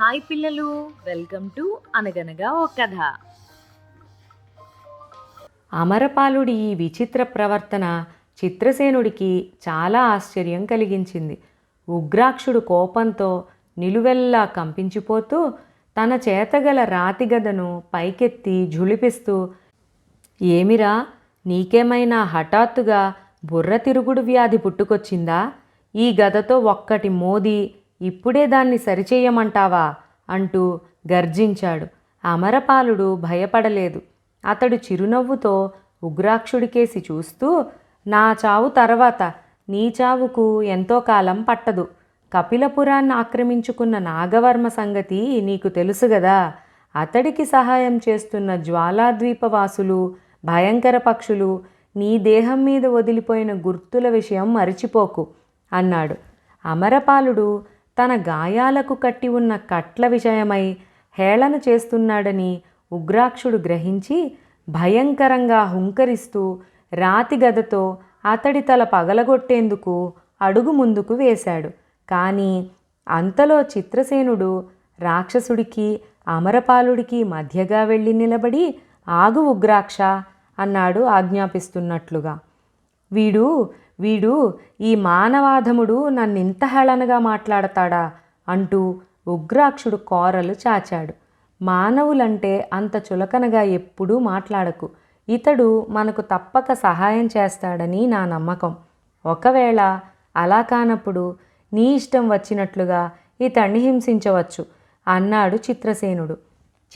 Hi పిల్లలు welcome to అనగనగా ఓ కథ. అమరపాలుడి ఈ విచిత్ర ప్రవర్తన చిత్రసేనుడికి చాలా ఆశ్చర్యం కలిగించింది. ఉగ్రాక్షుడు కోపంతో నిలువెల్లా కంపించిపోతూ తన చేతగల రాతిగదను పైకెత్తి ఝుళిపిస్తూ ఏమిరా నీకేమైనా హఠాత్తుగా బుర్ర తిరుగుడు వ్యాధి పుట్టుకొచ్చిందా? ఈ గదతో ఒక్కటి మోది ఇప్పుడే దాన్ని సరిచేయమంటావా? అంటూ గర్జించాడు. అమరపాలుడు భయపడలేదు. అతడు చిరునవ్వుతో ఉగ్రాక్షుడికేసి చూస్తూ నా చావు తర్వాత నీ చావుకు ఎంతో కాలం పట్టదు. కపిలపురాన్ని ఆక్రమించుకున్న నాగవర్మ సంగతి నీకు తెలుసు గదా? అతడికి సహాయం చేస్తున్న జ్వాలాద్వీపవాసులు భయంకర పక్షులు నీ దేహం మీద వదిలిపోయిన గుర్తుల విషయం మరిచిపోకు అన్నాడు. అమరపాలుడు తన గాయాలకు కట్టి ఉన్న కట్ల విషయమై హేళన చేస్తున్నాడని ఉగ్రాక్షుడు గ్రహించి భయంకరంగా హుంకరిస్తూ రాతి గదతో అతడి తల పగలగొట్టేందుకు అడుగు ముందుకు వేశాడు. కానీ అంతలో చిత్రసేనుడు రాక్షసుడికి అమరపాలుడికి మధ్యగా వెళ్ళి నిలబడి ఆగు ఉగ్రాక్ష అన్నాడు ఆజ్ఞాపిస్తున్నట్లుగా. వీడు వీడు ఈ మానవాధముడు నన్నింత హేళనగా మాట్లాడతాడా? అంటూ ఉగ్రాక్షుడు కోరలు చాచాడు. మానవులంటే అంత చులకనగా ఎప్పుడూ మాట్లాడకు. ఇతడు మనకు తప్పక సహాయం చేస్తాడని నా నమ్మకం. ఒకవేళ అలా కానప్పుడు నీ ఇష్టం వచ్చినట్లుగా ఇతన్ని హింసించవచ్చు అన్నాడు చిత్రసేనుడు.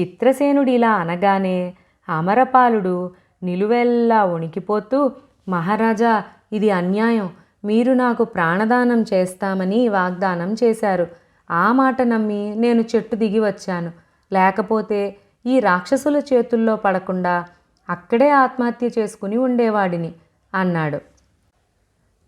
చిత్రసేనుడు ఇలా అనగానే అమరపాలుడు నిలువెల్లా వణికిపోతూ మహారాజా ఇది అన్యాయం. మీరు నాకు ప్రాణదానం చేస్తామని వాగ్దానం చేశారు. ఆ మాట నమ్మి నేను చెట్టు దిగి వచ్చాను. లేకపోతే ఈ రాక్షసుల చేతుల్లో పడకుండా అక్కడే ఆత్మహత్య చేసుకుని ఉండేవాడిని అన్నాడు.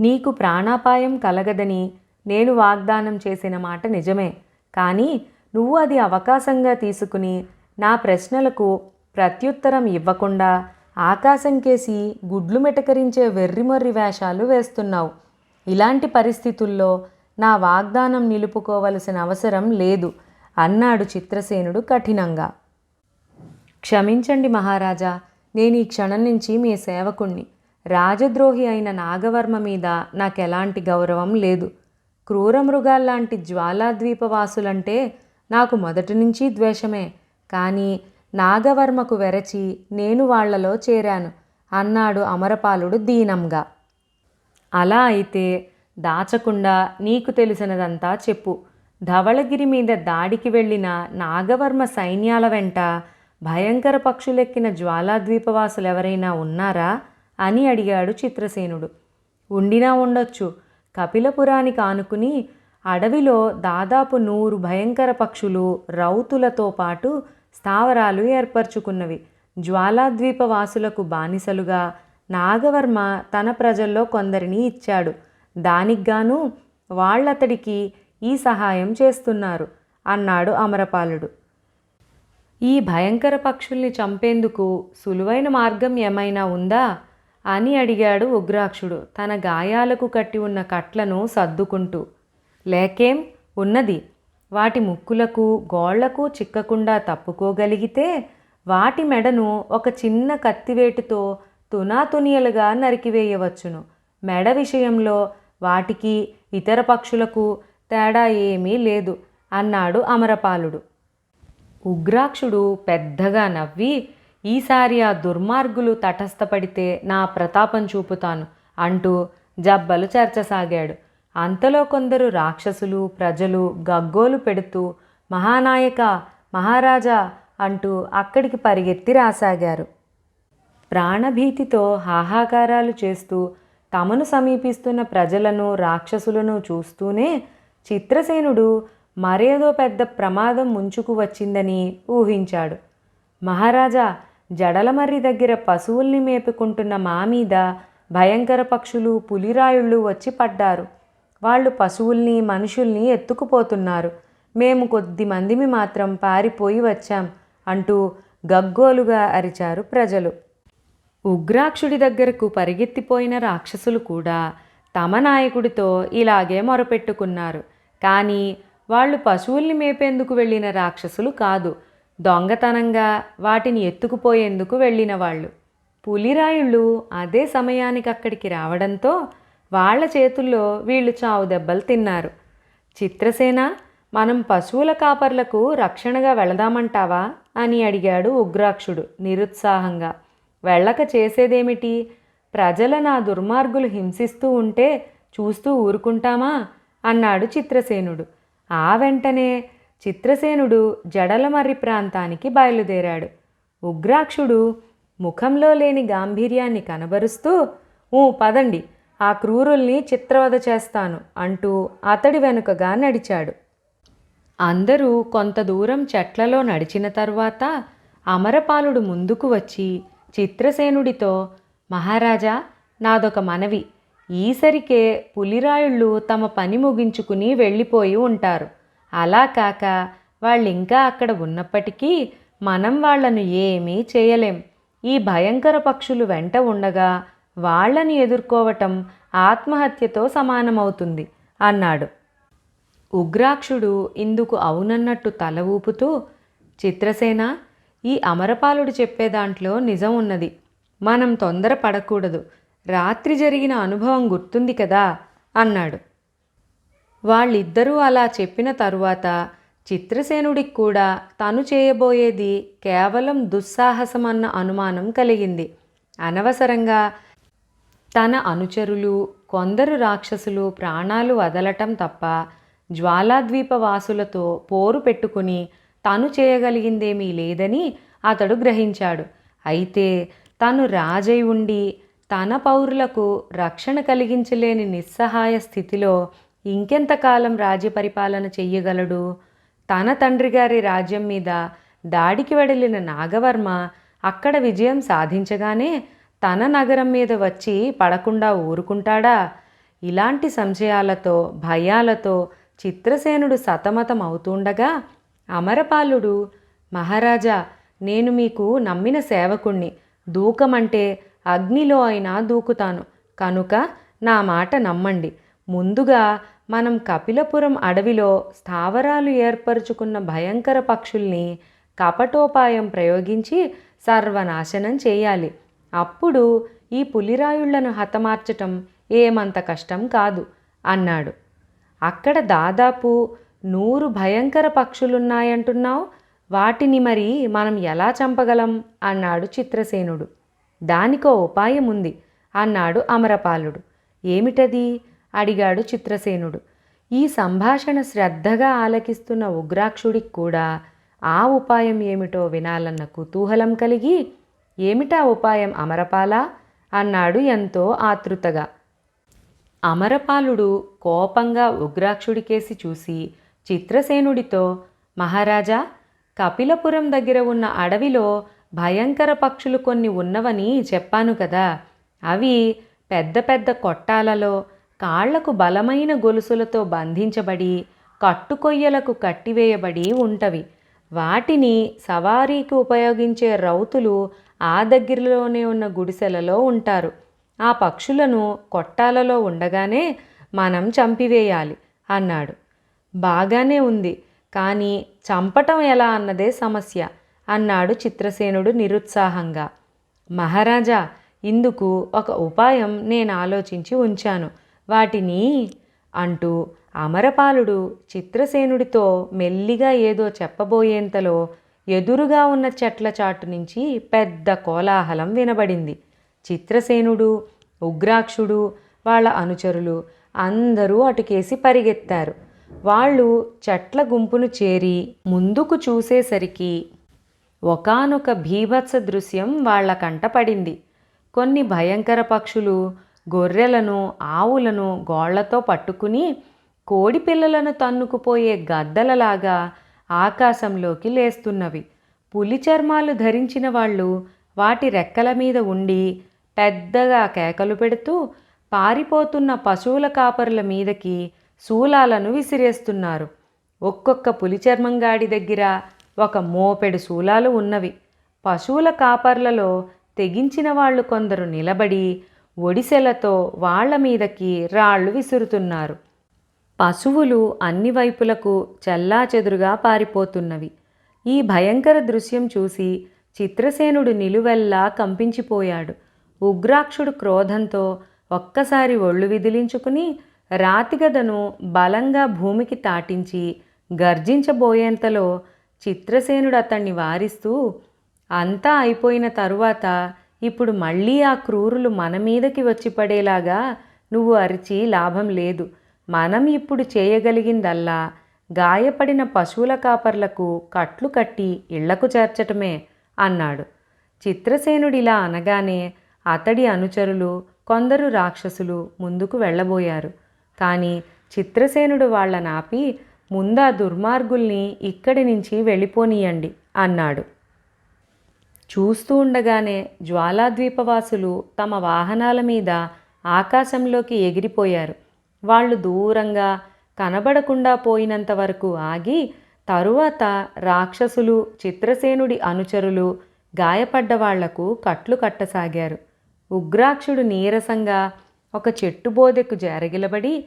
నీకు ప్రాణాపాయం కలగదని నేను వాగ్దానం చేసిన మాట నిజమే. కానీ నువ్వు అది అవకాశంగా తీసుకుని నా ప్రశ్నలకు ప్రత్యుత్తరం ఇవ్వకుండా ఆకాశం కేసి గుడ్లు మిటకరించే వెర్రిమొర్రి వేషాలు వేస్తున్నావు. ఇలాంటి పరిస్థితుల్లో నా వాగ్దానం నిలుపుకోవలసిన అవసరం లేదు అన్నాడు చిత్రసేనుడు కఠినంగా. క్షమించండి మహారాజా నేను ఈ క్షణం నుంచి మీ సేవకుణ్ణి. రాజద్రోహి అయిన నాగవర్మ మీద నాకెలాంటి గౌరవం లేదు. క్రూర మృగాల్లాంటి జ్వాలాద్వీపవాసులంటే నాకు మొదటి నుంచి ద్వేషమే. కానీ నాగవర్మకు వెరచి నేను వాళ్ళలో చేరాను. అన్నాడు అమరపాలుడు దీనంగా. అలా అయితే దాచకుండా నీకు తెలిసినదంతా చెప్పు. ధవళగిరి మీద దాడికి వెళ్ళిన నాగవర్మ సైన్యాల వెంట భయంకర పక్షులెక్కిన జ్వాలాద్వీపవాసులు ఎవరైనా ఉన్నారా అని అడిగాడు చిత్రసేనుడు. ఉండినా ఉండొచ్చు. కపిలపురానికి ఆనుకుని అడవిలో దాదాపు నూరు భయంకర పక్షులు రౌతులతో పాటు స్థావరాలు ఏర్పరచుకున్నవి. జ్వాలాద్వీపవాసులకు బానిసలుగా నాగవర్మ తన ప్రజల్లో కొందరిని ఇచ్చాడు. దానికిగాను వాళ్ళతడికి ఈ సహాయం చేస్తున్నారు అన్నాడు అమరపాలుడు. ఈ భయంకర పక్షుల్ని చంపేందుకు సులువైన మార్గం ఏమైనా ఉందా? అని అడిగాడు ఉగ్రాక్షుడు. తన గాయాలకు కట్టి ఉన్న కట్లను సర్దుకుంటూ లేకేం ఉన్నది. వాటి ముక్కులకు గోళ్ళకు చిక్కకుండా తప్పుకోగలిగితే వాటి మెడను ఒక చిన్న కత్తివేటుతో తునాతునియలుగా నరికివేయవచ్చును. మెడ విషయంలో వాటికి ఇతర పక్షులకు తేడా ఏమీ లేదు అన్నాడు అమరపాలుడు. ఉగ్రాక్షుడు పెద్దగా నవ్వి ఈసారి ఆ దుర్మార్గులు తటస్థపడితే నా ప్రతాపం చూపుతాను అంటూ జబ్బలు చేర్చసాగాడు. అంతలో కొందరు రాక్షసులు ప్రజలు గగ్గోలు పెడుతూ మహానాయక మహారాజా అంటూ అక్కడికి పరిగెత్తి రాసాగారు. ప్రాణభీతితో హాహాకారాలు చేస్తూ తమను సమీపిస్తున్న ప్రజలను రాక్షసులను చూస్తూనే చిత్రసేనుడు మరేదో పెద్ద ప్రమాదం ముంచుకు వచ్చిందని ఊహించాడు. మహారాజా జడలమర్రి దగ్గర పశువుల్ని మేపుకుంటున్న మా మీద భయంకర పక్షులు పులిరాయుళ్ళు వచ్చి పడ్డారు. వాళ్ళు పశువుల్ని మనుషుల్ని ఎత్తుకుపోతున్నారు. మేము కొద్ది మందిమి మాత్రం పారిపోయి వచ్చాం అంటూ గగ్గోలుగా అరిచారు ప్రజలు. ఉగ్రాక్షుడి దగ్గరకు పరిగెత్తిపోయిన రాక్షసులు కూడా తమ నాయకుడితో ఇలాగే మొరపెట్టుకున్నారు. కానీ వాళ్ళు పశువుల్ని మేపేందుకు వెళ్ళిన రాక్షసులు కాదు దొంగతనంగా వాటిని ఎత్తుకుపోయేందుకు వెళ్ళిన వాళ్ళు. పులిరాయుళ్ళు అదే సమయానికి అక్కడికి రావడంతో వాళ్ళ చేతుల్లో వీళ్ళు చావు దెబ్బలు తిన్నారు. చిత్రసేన మనం పశువుల కాపర్లకు రక్షణగా వెళదామంటావా? అని అడిగాడు ఉగ్రాక్షుడు నిరుత్సాహంగా. వెళ్ళక చేసేదేమిటి? ప్రజల నా దుర్మార్గులు హింసిస్తూ ఉంటే చూస్తూ ఊరుకుంటామా? అన్నాడు చిత్రసేనుడు. ఆ వెంటనే చిత్రసేనుడు జడలమర్రి ప్రాంతానికి బయలుదేరాడు. ఉగ్రాక్షుడు ముఖంలో లేని గాంభీర్యాన్ని కనబరుస్తూ ఊ పదండి. ఆ క్రూరుల్ని చిత్రవద చేస్తాను అంటూ అతడి వెనుకగా నడిచాడు. అందరూ కొంత దూరం చెట్లలో నడిచిన తర్వాత అమరపాలుడు ముందుకు వచ్చి చిత్రసేనుడితో మహారాజా నాదొక మనవి. ఈసరికే పులిరాయుళ్ళు తమ పని ముగించుకుని వెళ్ళిపోయి ఉంటారు. అలా కాక వాళ్ళు ఇంకా అక్కడ ఉన్నప్పటికీ మనం వాళ్ళను ఏమీ చేయలేం. ఈ భయంకర పక్షులు వెంట ఉండగా వాళ్ళని ఎదుర్కోవటం ఆత్మహత్యతో సమానమవుతుంది అన్నాడు. ఉగ్రాక్షుడు ఇందుకు అవునన్నట్టు తల ఊపుతూ చిత్రసేన ఈ అమరపాలుడు చెప్పే దాంట్లో నిజం ఉన్నది. మనం తొందర పడకూడదు. రాత్రి జరిగిన అనుభవం గుర్తుంది కదా అన్నాడు. వాళ్ళిద్దరూ అలా చెప్పిన తరువాత చిత్రసేనుడికి కూడా తను చేయబోయేది కేవలం దుస్సాహసమన్న అనుమానం కలిగింది. అనవసరంగా తన అనుచరులు కొందరు రాక్షసులు ప్రాణాలు వదలటం తప్ప జ్వాలాద్వీప వాసులతో పోరు పెట్టుకుని తను చేయగలిగిందేమీ లేదని అతడు గ్రహించాడు. అయితే తను రాజై ఉండి తన పౌరులకు రక్షణ కలిగించలేని నిస్సహాయ స్థితిలో ఇంకెంతకాలం రాజ్య పరిపాలన చెయ్యగలడు? తన తండ్రి గారి రాజ్యం మీద దాడికి వెడలిన నాగవర్మ అక్కడ విజయం సాధించగానే తన నగరం మీద వచ్చి పడకుండా ఊరుకుంటాడా? ఇలాంటి సంశయాలతో భయాలతో చిత్రసేనుడు సతమతం అవుతుండగా అమరపాలుడు మహారాజా నేను మీకు నమ్మిన సేవకుణ్ణి. దూకమంటే అగ్నిలో అయినా దూకుతాను. కనుక నా మాట నమ్మండి. ముందుగా మనం కపిలపురం అడవిలో స్థావరాలు ఏర్పరచుకున్న భయంకర పక్షుల్ని కపటోపాయం ప్రయోగించి సర్వనాశనం చేయాలి. అప్పుడు ఈ పులిరాయుళ్ళను హతమార్చటం ఏమంత కష్టం కాదు అన్నాడు. అక్కడ దాదాపు నూరు భయంకర పక్షులున్నాయంటున్నావు? వాటిని మరి మనం ఎలా చంపగలం? అన్నాడు చిత్రసేనుడు. దానికో ఉపాయం ఉంది అన్నాడు అమరపాలుడు. ఏమిటది? అడిగాడు చిత్రసేనుడు. ఈ సంభాషణ శ్రద్ధగా ఆలకిస్తున్న ఉగ్రాక్షుడికి కూడా ఆ ఉపాయం ఏమిటో వినాలన్న కుతూహలం కలిగి ఏమిటా ఉపాయం అమరపాలా? అన్నాడు ఎంతో ఆతృతగా. అమరపాలుడు కోపంగా ఉగ్రాక్షుడికేసి చూసి చిత్రసేనుడితో మహారాజా కపిలపురం దగ్గర ఉన్న అడవిలో భయంకర పక్షులు కొన్ని ఉన్నవని చెప్పాను కదా. అవి పెద్ద పెద్ద కొట్టాలలో కాళ్ళకు బలమైన గొలుసులతో బంధించబడి కట్టుకొయ్యలకు కట్టివేయబడి ఉంటవి. వాటిని సవారీకి ఉపయోగించే రౌతులు ఆ దగ్గరలోనే ఉన్న గుడిసెలలో ఉంటారు. ఆ పక్షులను కొట్టాలలో ఉండగానే మనం చంపివేయాలి అన్నాడు. బాగానే ఉంది కానీ చంపటం ఎలా అన్నదే సమస్య అన్నాడు చిత్రసేనుడు నిరుత్సాహంగా. మహారాజా ఇందుకు ఒక ఉపాయం నేను ఆలోచించి ఉంచాను. వాటిని అంటూ అమరపాలుడు చిత్రసేనుడితో మెల్లిగా ఏదో చెప్పబోయేంతలో ఎదురుగా ఉన్న చెట్ల చాటు నుంచి పెద్ద కోలాహలం వినబడింది. చిత్రసేనుడు ఉగ్రాక్షుడు వాళ్ళ అనుచరులు అందరూ అటుకేసి పరిగెత్తారు. వాళ్ళు చెట్ల గుంపును చేరి ముందుకు చూసేసరికి ఒకానొక భీభత్స దృశ్యం వాళ్ళ కంట పడింది. కొన్ని భయంకర పక్షులు గొర్రెలను ఆవులను గోళ్ళతో పట్టుకుని కోడి పిల్లలను తన్నుకుపోయే గద్దలలాగా ఆకాశంలోకి లేస్తున్నవి. పులి చర్మాలు ధరించిన వాళ్ళు వాటి రెక్కల మీద ఉండి పెద్దగా కేకలు పెడుతూ పారిపోతున్న పశువుల కాపరుల మీదకి శూలాలను విసిరేస్తున్నారు. ఒక్కొక్క పులి చర్మంగాడి దగ్గర ఒక మోపెడు శూలాలు ఉన్నవి. పశువుల కాపర్లలో తెగించిన వాళ్ళు కొందరు నిలబడి ఒడిసెలతో వాళ్ళ మీదకి రాళ్ళు విసురుతున్నారు. పశువులు అన్ని వైపులకు చెల్లాచెదురుగా పారిపోతున్నవి. ఈ భయంకర దృశ్యం చూసి చిత్రసేనుడు నిలువెల్లా కంపించిపోయాడు. ఉగ్రాక్షుడు క్రోధంతో ఒక్కసారి ఒళ్ళు విదిలించుకుని రాతిగదను బలంగా భూమికి తాటించి గర్జించబోయేంతలో చిత్రసేనుడు అతన్ని వారిస్తూ అంతా అయిపోయిన తరువాత ఇప్పుడు మళ్ళీ ఆ క్రూరులు మన మీదకి వచ్చి పడేలాగా నువ్వు అరిచి లాభం లేదు. మనం ఇప్పుడు చేయగలిగిందల్లా గాయపడిన పశువుల కాపర్లకు కట్లు కట్టి ఇళ్ళకు చేర్చటమే అన్నాడు. చిత్రసేనుడిలా అనగానే అతడి అనుచరులు కొందరు రాక్షసులు ముందుకు వెళ్ళబోయారు. కానీ చిత్రసేనుడు వాళ్ళనాపి ముందా దుర్మార్గుల్ని ఇక్కడి నుంచి వెళ్ళిపోనీయండి అన్నాడు. చూస్తూ ఉండగానే జ్వాలాద్వీపవాసులు తమ వాహనాల మీద ఆకాశంలోకి ఎగిరిపోయారు. వాళ్ళు దూరంగా కనబడకుండా పోయినంత వరకు ఆగి తరువాత రాక్షసులు చిత్రసేనుడి అనుచరులు గాయపడ్డ వాళ్ళకు కట్లు కట్టసాగారు. ఉగ్రాక్షుడు నీరసంగా ఒక చెట్టు బోదెకు జారగిలబడి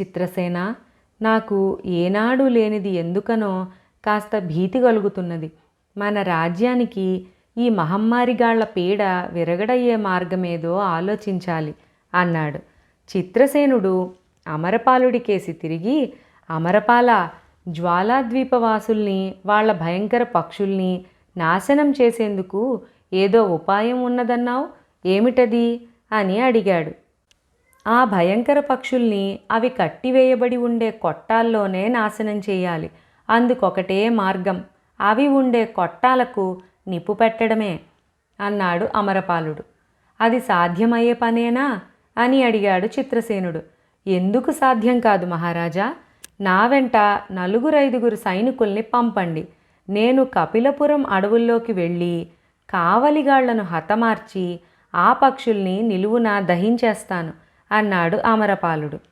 చిత్రసేన నాకు ఏనాడు లేనిది ఎందుకనో కాస్త భీతి కలుగుతున్నది. మన రాజ్యానికి ఈ మహమ్మారిగాళ్ళ పీడ విరగడయ్యే మార్గమేదో ఆలోచించాలి అన్నాడు. చిత్రసేనుడు అమరపాలుడి కేసి తిరిగి అమరపాల జ్వాలాద్వీపవాసుల్ని వాళ్ళ భయంకర పక్షుల్ని నాశనం చేసేందుకు ఏదో ఉపాయం ఉన్నదన్నావు? ఏమిటది? అని అడిగాడు. ఆ భయంకర పక్షుల్ని అవి కట్టివేయబడి ఉండే కొట్టాల్లోనే నాశనం చేయాలి. అందుకొకటే మార్గం. అవి ఉండే కొట్టాలకు నిప్పు పెట్టడమే అన్నాడు అమరపాలుడు. అది సాధ్యమయ్యే పనేనా? అని అడిగాడు చిత్రసేనుడు. ఎందుకు సాధ్యం కాదు మహారాజా? నా వెంట నలుగురైదుగురు సైనికుల్ని పంపండి. నేను కపిలపురం అడవుల్లోకి వెళ్ళి కావలిగాళ్ళను హతమార్చి ఆ పక్షుల్ని నిలువున దహించేస్తాను అన్నాడు అమరపాలుడు.